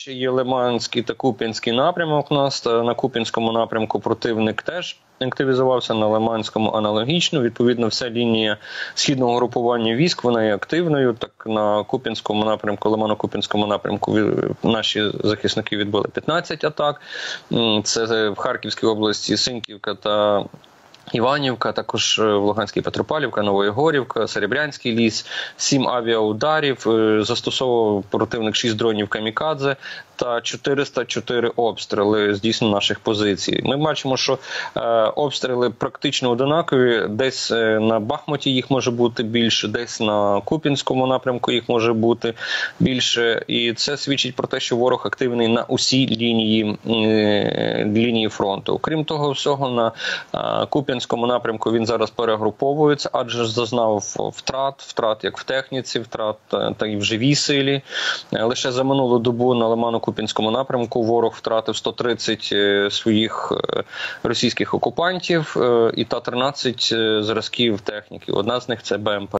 Ще є Лиманський та Куп'янський напрямок. У нас на Куп'янському напрямку противник теж активізувався на Лиманському аналогічно. Відповідно, вся лінія східного групування військ вона є активною. Так на Куп'янському напрямку, Лимано-Куп'янському напрямку наші захисники відбили 15 атак. Це в Харківській області Синьківка та Іванівка, також е, в Луганській Петропавлівка, Новоєгорівка, Серебрянський ліс, сім авіаударів. е, Застосовував противник 6 дронів камікадзе та 404 обстріли здійснено наших позицій. Ми бачимо, що е, обстріли практично одинакові. Десь е, на Бахмуті їх може бути більше, десь на Купінському напрямку їх може бути більше. І це свідчить про те, що ворог активний на усій лінії, е, лінії фронту. Окрім того, всього на е, Куп'янському напрямку він зараз перегруповується, адже зазнав втрат, втрат як в техніці, втрат е, та й в живій силі. Е, Лише за минулу добу на Лиману-Куп'янському напрямку ворог втратив 130 е, своїх російських окупантів і та 13 зразків техніки. Одна з них це БМП.